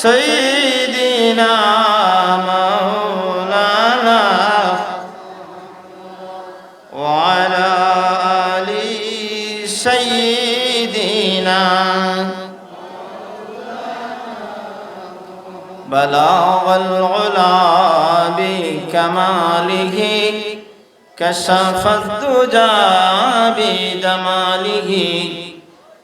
سيدنا مولانا وعلى آل سيدنا بلاغ العلا بكماله كشف الدجى بدماله.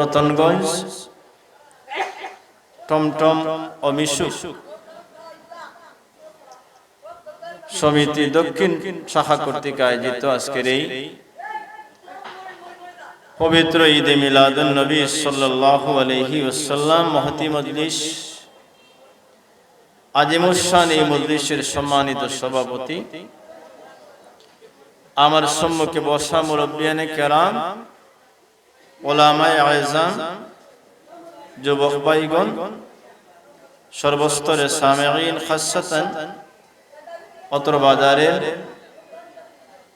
রতনগঞ্জ, টমটম ও মিশু সমিতি দক্ষিণ শাখা কর্তৃক আয়োজিত আজকের এই পবিত্র ঈদে মিলাদুন নবী সাল্লাল্লাহু আলাইহি ওয়াসাল্লাম মহতি মজলিস। আজিমুসান এই মজলিসের সম্মানিত সভাপতি। আমার সম্মুখে বসা মুরব্বিয়ানে কেরাম সর্বস্তরে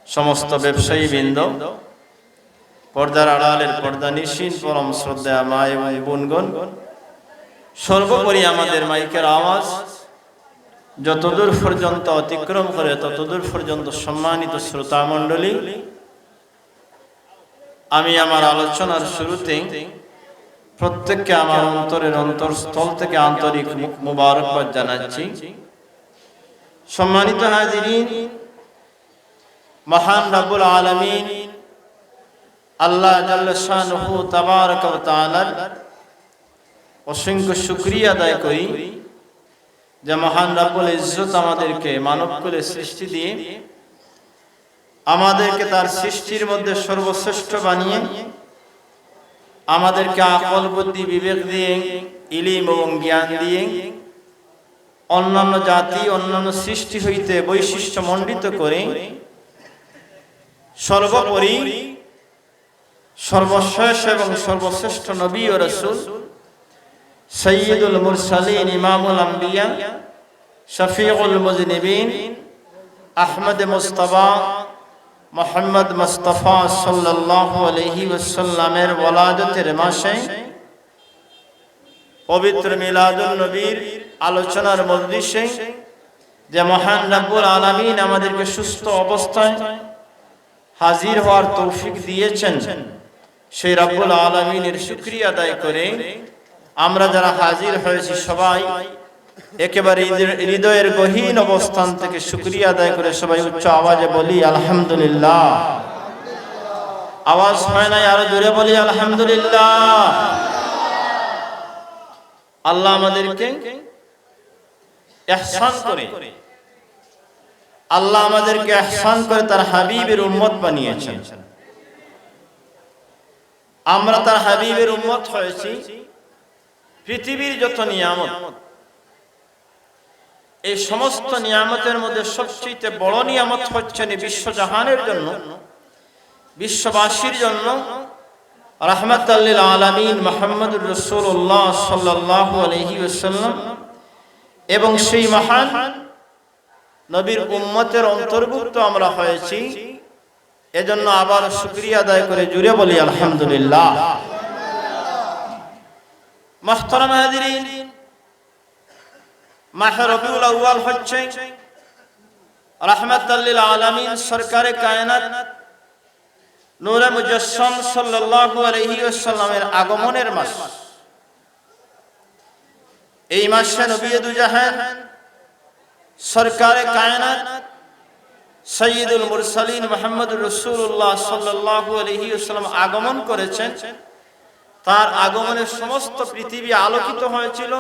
সমস্ত ব্যবসায়ী বৃন্দ পর্দার আড়ালের পর্দা নিশীন পরম শ্রদ্ধা মা এবং বোনগণ, সর্বোপরি আমাদের মাইকের আওয়াজ যতদূর পর্যন্ত অতিক্রম করে, ততদূর পর্যন্ত সম্মানিত শ্রোতা মণ্ডলী আমি আমার আলোচনার শুরুতে প্রত্যেককে আমার অন্তরের অন্তরস্থল থেকে আন্তরিক মুবারকবাদ জানাচ্ছি। সম্মানিত হাজিরিন, মহান রাব্বুল আলামিন, আল্লাহ জাল্লা শানুহু তাবারক অসংখ্য শুকরিয়া আদায় করি যে মহান রাব্বুল ইজ্জত আমাদেরকে মানব সৃষ্টি দিয়ে আমাদেরকে তার সৃষ্টির মধ্যে সর্বশ্রেষ্ঠ বানিয়ে, আমাদেরকে আকল বুদ্ধি, বিবেক দিয়ে, ইলিম এবং জ্ঞান দিয়ে, অন্যান্য জাতি, অন্যান্য সৃষ্টি হইতে বৈশিষ্ট্য মণ্ডিত করে, সর্বোপরি সর্বশেষ এবং সর্বশ্রেষ্ঠ নবী ও রসুল সৈয়দুল মুরসালিন, ইমামুল আম্বিয়া, শফিউল মুজনিবিন, আহমদ মুস্তফা মোহাম্মদ মুস্তফা সাল্লাল্লাহু আলাইহি ওয়াসাল্লামের ওয়ালাদতের মাসে পবিত্র মিলাদুন নবীর আলোচনার মজলিসে যে মহান রব্বুল আলামিন আমাদেরকে সুস্থ অবস্থায় হাজির হওয়ার তৌফিক দিয়েছেন, সেই রব্বুল আলামিনের শুকরিয়া আদায় করে আমরা যারা হাজির হয়েছি সবাই একেবারে হৃদয়ের গহীন অবস্থান থেকে শুক্রিয়া আদায় করে সবাই উচ্চ আওয়াজে বলি, আলহামদুলিল্লাহ। আওয়াজ হয় নাই, আরও জোরে বলি, আলহামদুলিল্লাহ। আল্লাহ আমাদেরকে এহসান করে। আল্লাহ আমাদেরকে এহসান করে তার হাবিবের উম্মত বানিয়েছেন। আমরা তার হাবিবের উম্মত হয়েছি পৃথিবীর যত নিয়ামত। এই সমস্ত নিয়ামতের মধ্যে সবচেয়ে বড় নিয়ামত হচ্ছেন বিশ্বজাহানের জন্য, বিশ্ববাসীর জন্য রহমতাল্লিল আলমিন মোহাম্মদুর রসুল্লাহ সাল্লাহ আলহি ওসাল্লাম এবং সেই মহান নবীর উম্মতের অন্তর্ভুক্ত আমরা হয়েছি। এজন্য আবার শুক্রিয়া আদায় করে জুড়ে বলি, আলহামদুলিল্লাহ। মাহতারাম হাজিরিন মাহে রবিউল আউয়াল হচ্ছে রাহমাতাল্লিল আলামিন সরকারে কায়নাত নূরে মুজাসসাম সাল্লাল্লাহু আলাইহি ওয়াসাল্লামের আগমনের মাস। এই মাসে নবী দুজাহান সরকারে কায়নাত সৈয়দুল মুরসালিন মুহাম্মদুর রাসূলুল্লাহ সাল্লাল্লাহু আলাইহি ওয়াসাল্লাম আগমন করেছেন। তার আগমনের সমস্ত পৃথিবী আলোকিত হয়েছিল।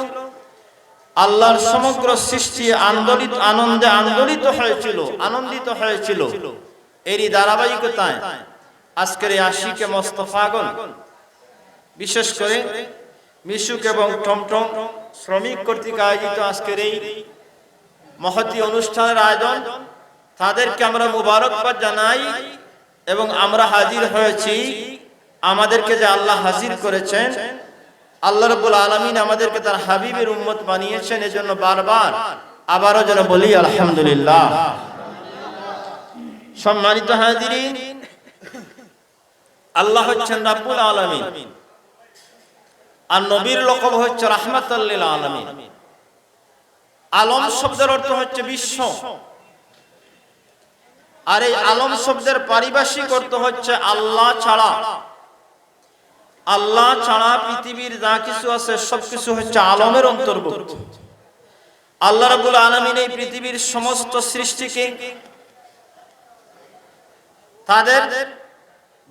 আল্লাহর সমগ্র সৃষ্টি আন্দোলিত, আনন্দে আন্দোলিত হয়েছিল, আনন্দিত হয়েছিল। এরই ধারাবাহিকতায় আজকের এই আশিকে মস্তফাগন বিশেষ করে মিশুক এবং টমটম শ্রমিক কর্তৃক আয়োজিত আজকের এই মহতি অনুষ্ঠানের আয়োজন, তাদেরকে আমরা মুবারকবাদ জানাই এবং আমরা হাজির হয়েছি। আমাদেরকে যে আল্লাহ হাজির করেছেন আল্লাহ রব্বুল আলমিন আমাদেরকে তার হাবিবের উম্মত বানিয়েছেন, এজন্য বারবার আবারও যেন বলি, আলহামদুলিল্লাহ। সম্মানিত হাজিরিন, আল্লাহ হচ্ছেন রাব্বুল আলামিন। আর নবীর লকব হচ্ছে রাহমাতাল্লিল আলামিন। আলম শব্দের অর্থ হচ্ছে বিশ্ব। আর এই আলম শব্দের পারিভাষিক অর্থ হচ্ছে আল্লাহ ছাড়া। আল্লাহ ছাড়া পৃথিবীর যা কিছু আছে সবকিছু হচ্ছে আলমের অন্তর্ভুক্ত। আল্লাহ রাব্বুল আলমিন এই পৃথিবীর সমস্ত সৃষ্টিকে তাদের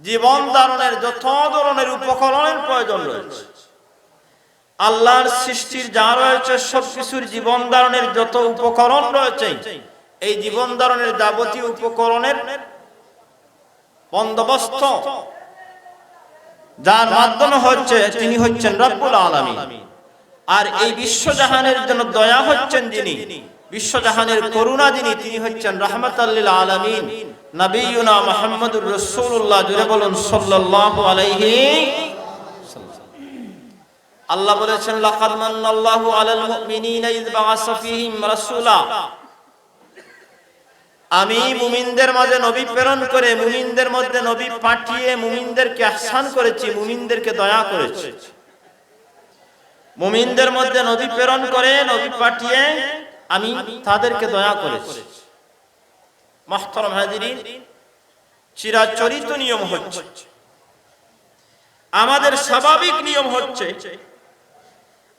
জীবন ধারণের যত ধরনের উপকরণের প্রয়োজন রয়েছে, আল্লাহর সৃষ্টির যা রয়েছে সবকিছুর জীবন ধারণের যত উপকরণ রয়েছে, এই জীবন ধারণের যাবতীয় উপকরণের বন্দোবস্ত যার মাধ্যমে হচ্ছে তিনি হচ্ছেন রব্বুল আলামিন। আর এই বিশ্বজাহানের জন্য দয়া হচ্ছেন যিনি, বিশ্বজাহানের করুণা যিনি, তিনি হচ্ছেন রাহমাতাল্লিল আলামিন। নবিয়ুনা মুহাম্মদুর রাসূলুল্লাহ জুড়ে বলুন, সাল্লাল্লাহু আলাইহি আল্লাহ বলেছেন, লাকাদ মান্নাল্লাহু আলাল মুমিনিনা ফীহিম রাসূলা। আমি মুমিনদের মাঝে নবী প্রেরণ করে, মুমিনদের মধ্যে নবী পাঠিয়ে মুমিনদেরকে আহসান করেছি, মুমিনদেরকে দয়া করেছি। মুমিনদের মধ্যে নবী প্রেরণ করে, নবী পাঠিয়ে আমি তাদেরকে দয়া করেছি। মাহতরম হাজিরিন, চিরাচরিত নিয়ম হচ্ছে, আমাদের স্বাভাবিক নিয়ম হচ্ছে,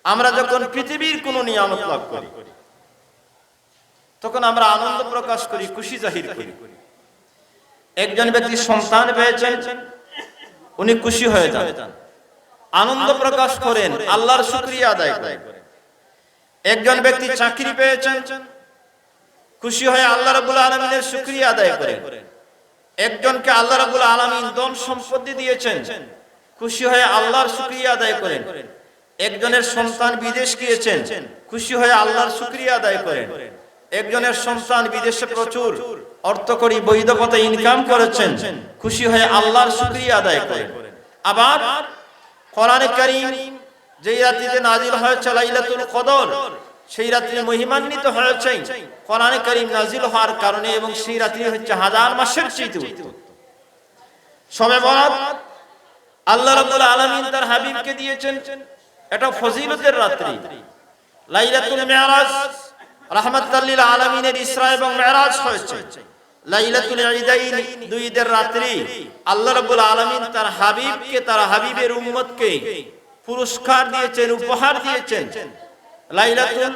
আমরা যখন পৃথিবীর কোন নিয়ামত লাভ করি তখন আমরা আনন্দ প্রকাশ করি, খুশি জাহির করি। একজন ব্যক্তি সন্তান পেয়েছেন, উনি খুশি হয়ে যান। আনন্দ প্রকাশ করেন, আল্লাহর শুক্রিয়া আদায় করেন। একজন ব্যক্তি চাকরি পেয়েছেন, খুশি হয়ে আল্লাহ রাবুল আলমিনের শুক্রিয়া আদায় করেন। একজনকে আল্লাহ রাবুল আলমিন ধন সম্পত্তি দিয়েছেন, খুশি হয়ে আল্লাহর শুক্রিয়া আদায় করেন। একজনের সন্তান বিদেশ গিয়েছেন, খুশি হয়ে আল্লাহর শুক্রিয়া আদায় করেন। একজনের সন্তান বিদেশে প্রচুর অর্থ করি বৈধ পথে ইনকাম করেছেন, খুশি হয়ে আল্লাহর শুক্রিয়া আদায় করেন। আবার কোরআনে কারীম যেই রাত্রিতে নাজিল হয়েছে লাইলাতুল কদর, সেই রাত্রি মহিমান্বিত হয়েছে। কোরআনে কারীম নাজিল হওয়ার কারণে এবং সেই রাত্রি হচ্ছে হাজার মাসের চেয়ে সবে বরাত আল্লাহ রাব্বুল আলামিন তার হাবিবকে দিয়েছেন, এটা ফজিলতের রাত্রি। লাইলাতুল মিরাজ রাহমাতুল লিল আলামিনের ইসরা এবং মিরাজ হয়েছে। রাত্রি তার হাবিবকে, তার হাবিবের পুরস্কার দিয়েছেন, উপহার দিয়েছেন। লাইলাতুল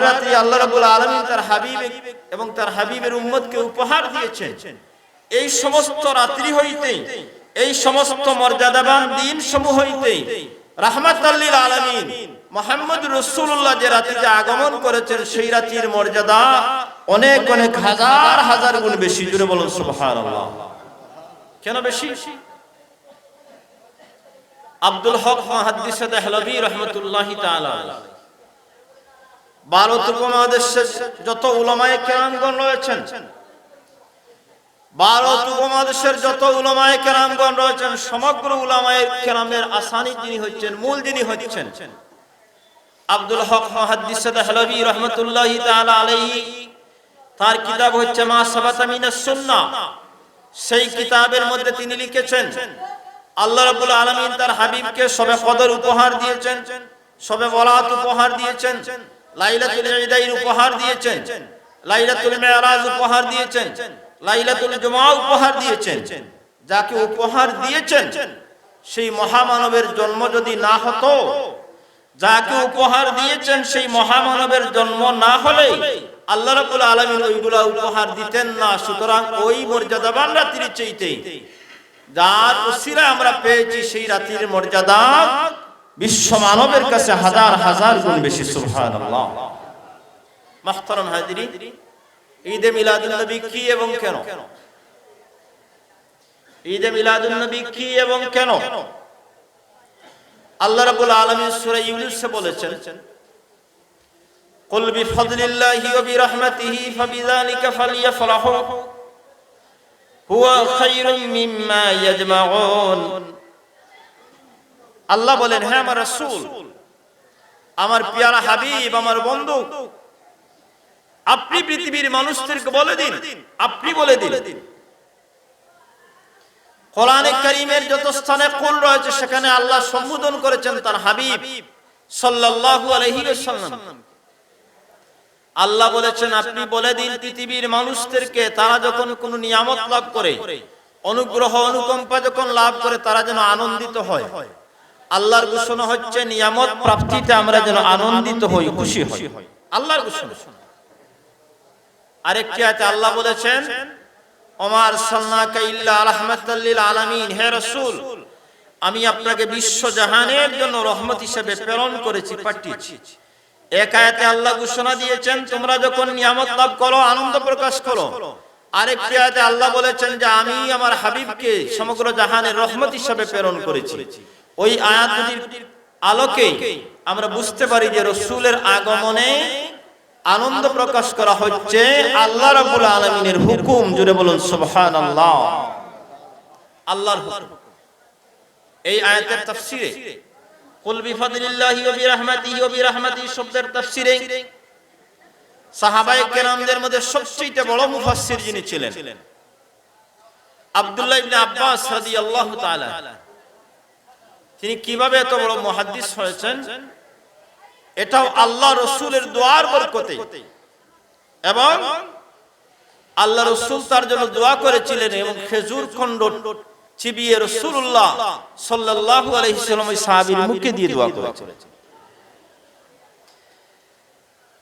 রাত্রি আল্লাহ রাব্বুল তার হাবিব এবং তার হাবিবের উম্মতকে উপহার দিয়েছেন। এই সমস্ত রাত্রি হইতে, এই সমস্ত মর্যাদাবান দিন সমূহ হইতে রাহমাতাল্লিল আলামিন। মোহাম্মদ রসুল্লাহ যে রাত্রিতে আগমন করেছেন, সেই রাত্রির মর্যাদা অনেক অনেক হাজার হাজার গুণ বেশি। জুড়ে বলুন, সুবহানাল্লাহ। কেন বেশি? আব্দুল হক মুহাদ্দিস দেহলভী রহমতুল্লাহি ভারত উপমহাদেশের যত উলামায়ে কেরামগণ রয়েছেন ভারত উপমহাদেশের যত উলামায়ে কেরামগণ রয়েছেন, সমগ্র উলামায়ে কেরামের আসানি যিনি হচ্ছেন, মূল যিনি হচ্ছেন, আব্দুল হক মুহাদ্দিস দেহলভী রহমতুল্লাহি আলাইহি, তার কিতাব হচ্ছে মা সাবাতা মিনাস সুন্নাহ সেই কিতাবের মধ্যে তিনি লিখেছেন, আল্লাহ রাব্বুল আলামিন তার হাবিবকে সবে কদর উপহার দিয়েছেন, সবে বরাত উপহার দিয়েছেন, লাইলাতুল ঈদাইন উপহার দিয়েছেন, লাইলাতুল মিরাজ উপহার দিয়েছেন লাইলাতুল জুমা উপহার দিয়েছেন। যাকে উপহার দিয়েছেন, সেই মহামানবের জন্ম যদি না হতো, যাকে উপহার দিয়েছেন, সেই মহামানবের জন্ম না হলে আল্লাহ রাব্বুল আলামিন ওইগুলা উপহার দিতেন না। সুতরাং ওই মর্যাদাবান রাত্রির চাইতে যার উসিরা আমরা পেয়েছি, সেই রাত্রির মর্যাদা বিশ্ব মানবের কাছে হাজার হাজার গুণ বেশি, সুবহানাল্লাহ। মাহতারাম হাজিরিন ঈদে মিলাদুন নবী কি এবং কেন ঈদে মিলাদুন নবী কি এবং কেন আল্লাহ রাব্বুল আলামিন সূরা ইউনূসে বলেছেন قل بفضل الله وبرحمته فبذلك فليفرحوا هو خير مما يجمعون আল্লাহ বলেন হ্যাঁ আমার রাসূল আমার পিয়ারা হাবিব আমার বন্ধু আপনি পৃথিবীর মানুষদেরকে বলে দিন। আপনি বলে দিন। কোরআনে কারীমের যত স্থানে কুল রয়েছে, সেখানে আল্লাহ সম্বোধন করেছেন তার হাবিব সাল্লাল্লাহু আলাইহি ওয়াসাল্লাম। আল্লাহ বলেছেন, আপনি বলে দিন পৃথিবীর মানুষদেরকে, তারা যখন কোনো নিয়ামত লাভ করে, অনুগ্রহ, অনুকম্পা যখন লাভ করে, তারা যেন আনন্দিত হয়। আল্লাহর ঘোষণা হচ্ছে, নিয়ামত প্রাপ্তিতে আমরা যেন আনন্দিত হই, খুশি হই। আল্লাহর ঘোষণা। আরেকটি আয়াতে আল্লাহ বলেছেন, ওমার সাল্লাকা ইল্লা রাহমাতাল লিল আলামিন হে রাসূল, আমি আপনাকে বিশ্ব জাহানের জন্য রহমত হিসেবে প্রেরণ করেছি, পাঠিয়েছি। এক আয়াতে আল্লাহ ঘোষণা দিয়েছেন, তোমরা যখন নিয়ামত লাভ করো, আনন্দ প্রকাশ করো। আরেকটি আয়াতে আল্লাহ বলেছেন যে, আমি আমার হাবিবকে সমগ্র জাহানের রহমত হিসেবে প্রেরণ করেছি। ওই আয়াতটির আলোকে আমরা বুঝতে পারি যে, রসুলের আগমনে আনন্দ প্রকাশ করা হচ্ছে আল্লাহ রাব্বুল আলামিনের হুকুম। জুড়ে বলুন, সুবহানাল্লাহ। আল্লাহর হুকুম। এই আয়াতের তাফসীরে, কুল ওয়া বিরহমাতিহি ওয়া শব্দের তাফসীরে সাহাবায়ে কেরামদের মধ্যে সবচেয়ে বড় মুফাসসির যিনি ছিলেন, আব্দুল্লাহ ইবনে আব্বাস রাদিয়াল্লাহু তাআলা। তিনি কীভাবে এত বড় মুহাদ্দিস হয়েছেন? এটাও আল্লাহ রসুলের দোয়ার বরকতে। এবং আল্লাহ রসুল তার জন্য দোয়া করেছিলেন এবং খেজুর খণ্ড চিবিয়ে রসুল্লাহ ওই সাহাবীর মুখে দিয়ে দোয়া করেছিলেন।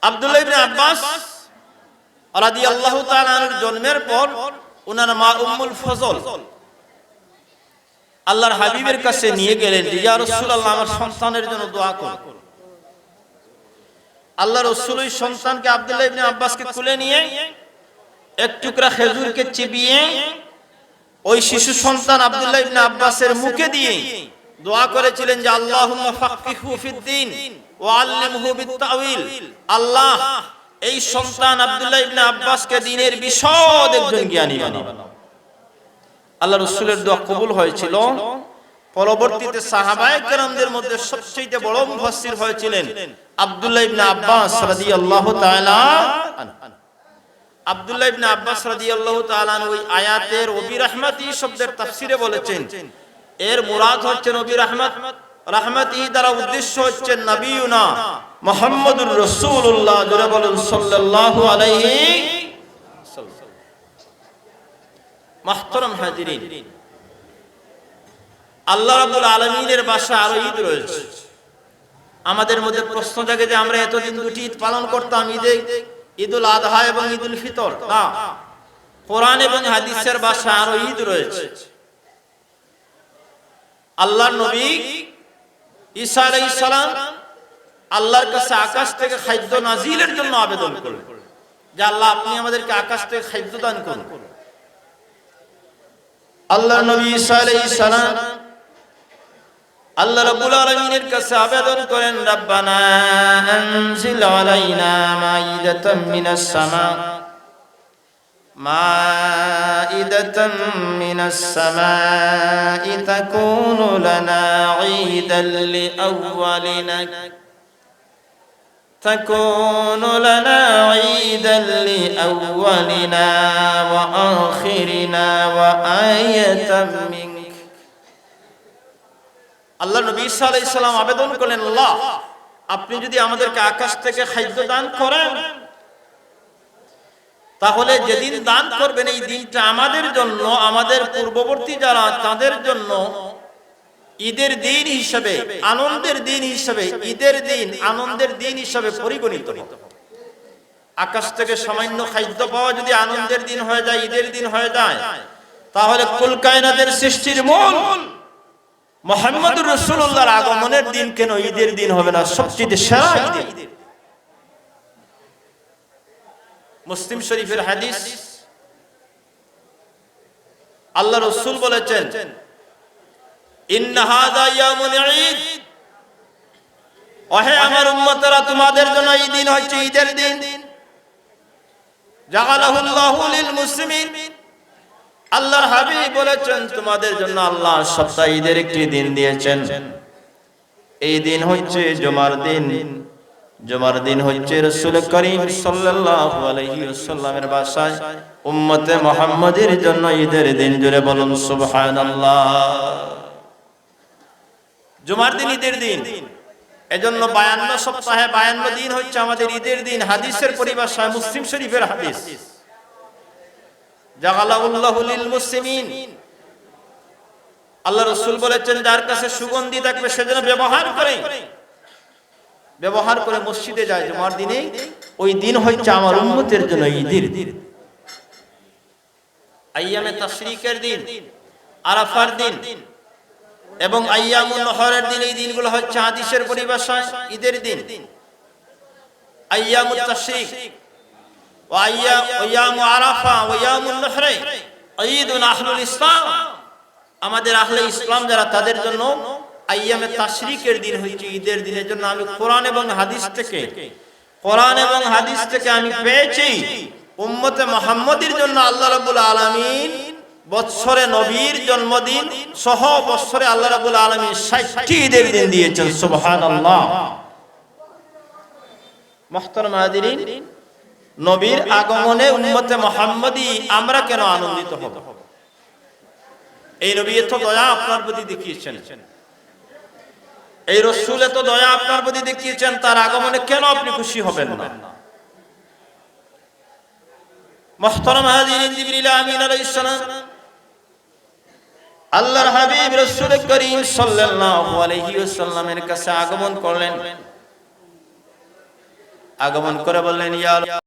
আব্দুল্লাহ ইবনে আব্বাস রাদিয়াল্লাহু জন্মের পর ওনার মা উম্মুল ফজল আল্লাহর হাবিবের কাছে নিয়ে গেলেন ইয়া রাসূলুল্লাহ আমার সন্তানের জন্য দোয়া করুন আল্লাহ রসুল ওই সন্তানকে আব্দুল্লাহ ইবনে আব্বাসকে তুলে নিয়ে এক টুকরা খেজুরকে চিবিয়ে ওই শিশু সন্তান আব্দুল্লাহ ইবনে আব্বাসের মুখে দিয়ে দোয়া করেছিলেন যে, আল্লাহুম্মা ফাক্কিহু ফিদ্দিন ওয়া আল্লিমহু বিত্তাউইল আল্লাহ, এই সন্তান আব্দুল্লাহ ইবনে আব্বাসকে দ্বীনের বিশদ একজন জ্ঞানী বানাও। আল্লাহ রসুলের দোয়া কবুল হয়েছিল। পরবর্তীতে সাহাবায়ে কেরামদের মধ্যে সবচেয়ে বড় মুফাসসির হয়েছিলেন আব্দুল্লাহ ইবনে আব্বাস আব্দুল্লাহ আব্বাস ওই আয়াতের শব্দের তাফসিরে বলেছেন, এর মুরাদ হচ্ছে দ্বারা উদ্দেশ্য হচ্ছে বলুন আলাইহি হাজিরিন। আল্লাহ রাব্বুল আলামিনের বাসা আরও ঈদ রয়েছে। আমাদের মধ্যে প্রশ্ন জাগে যে আমরা এতদিন দুটি ঈদ পালন করতাম, ঈদে ঈদুল আদহা এবং ঈদুল ফিতর। না, কোরআন এবং হাদিসের বাসা আরও ঈদ রয়েছে। আল্লাহ নবী ঈসা আলাইহিস সালাম আল্লাহর কাছে আকাশ থেকে খাদ্য নাজিলের জন্য আবেদন করলেন। যে আল্লাহ, আপনি আমাদেরকে আকাশ থেকে খাদ্য দান করুন। আল্লাহ নবী ঈসা আলাইহিস সালাম আল্লাহ রাব্বুল আলামিনের কাছে আবেদন করেন রব্বানা আনজিল আলাইনা মাইদাতাম মিনাস সামা মাইদাতাম মিনাস সামাই তাকুনু লানা ঈদান লিআউয়ালিনা تكون لنا عيدا لأولنا وآخرنا وآية منك আল্লাহ নবী ঈসা আলাইহিস সালাম আবেদন করলেন, আল্লাহ, আপনি যদি আমাদেরকে আকাশ থেকে খাদ্য দান করেন, তাহলে যেদিন দান করবেন এই দিনটা আমাদের জন্য, আমাদের পূর্ববর্তী যারা, তাদের জন্য ঈদের দিন হিসেবে, আনন্দের দিন হিসেবে, ঈদের দিন আনন্দের দিন হিসেবে পরিগণিত। আকাশ থেকে সামান্য খাদ্য পাওয়া যদি আনন্দের দিন হয়ে যায়, ঈদের দিন হয়ে যায়, তাহলে কুল কায়নাতের সৃষ্টির মূল মোহাম্মদুর রসুল্লাহর আগমনের দিন কেন ঈদের দিন হবে না? সবচেয়ে সেরা। মুসলিম শরীফের হাদিস, আল্লাহ রসুল বলেছেন ওহে ঈদের দিন। আল্লাহর হাবিব বলেছেন, তোমাদের জন্য আল্লাহ সপ্তাহ ঈদের একটি দিন দিয়েছেন। এই দিন হচ্ছে জমার দিন। জমার দিন হচ্ছে রসুল করিম সাল্লাল্লাহু আলাইহি ওয়াসাল্লামের বাসায় উম্মতে মুহাম্মাদের জন্য ঈদের দিন জুড়ে বলুন, সুবহানাল্লাহ। জুমার দিন ঈদের দিন। এজন্য বায়ান্ন সপ্তাহে বায়ান্ন দিন হচ্ছে আমাদের ঈদের দিন। হাদিসের পরিভাষায় মুসলিম শরীফের হাদিস। আল্লাহ রসুল বলেছেন, যার কাছে সুগন্ধি থাকবে, সে যেন ব্যবহার করে। ব্যবহার করে মসজিদে যায় জুমার দিনে, ওই দিন হচ্ছে আমার উম্মতের জন্য ঈদের দিন। আরাফার দিন, এবং দিন, এই দিনগুলো হচ্ছে ঈদের দিন। তাশরিক আমাদের আহলে ইসলাম যারা, তাদের জন্য তাশরিকের দিন হচ্ছে ঈদের দিনের জন্য আমি কোরআন এবং হাদিস থেকে, কোরআন এবং হাদিস থেকে আমি পেয়েছি, উম্মতে মুহাম্মদের জন্য আল্লাহ রাব্বুল আলামিন বৎসরে নবীর জন্মদিন সহ বৎসরে আল্লাহ রাব্বুল আলামিন 60টি ঈদের দিন দিয়েছেন নবীর আগমনে উম্মতে মুহাম্মদী আমরা কেন আনন্দিত হব? এই নবী এত দয়া আপনার প্রতি দেখিয়েছেন। এই রসুল এত দয়া আপনার প্রতি দেখিয়েছেন, তার আগমনে কেন আপনি খুশি হবেন না? মোহতরম হাজিরিন আমিন আলাইহিস সালাম, আল্লাহর হাবিব রাসূল করিম সাল্লাল্লাহু আলাইহি ওয়াসাল্লামের কাছে আগমন করলেন। আগমন করে বললেন, ইয়া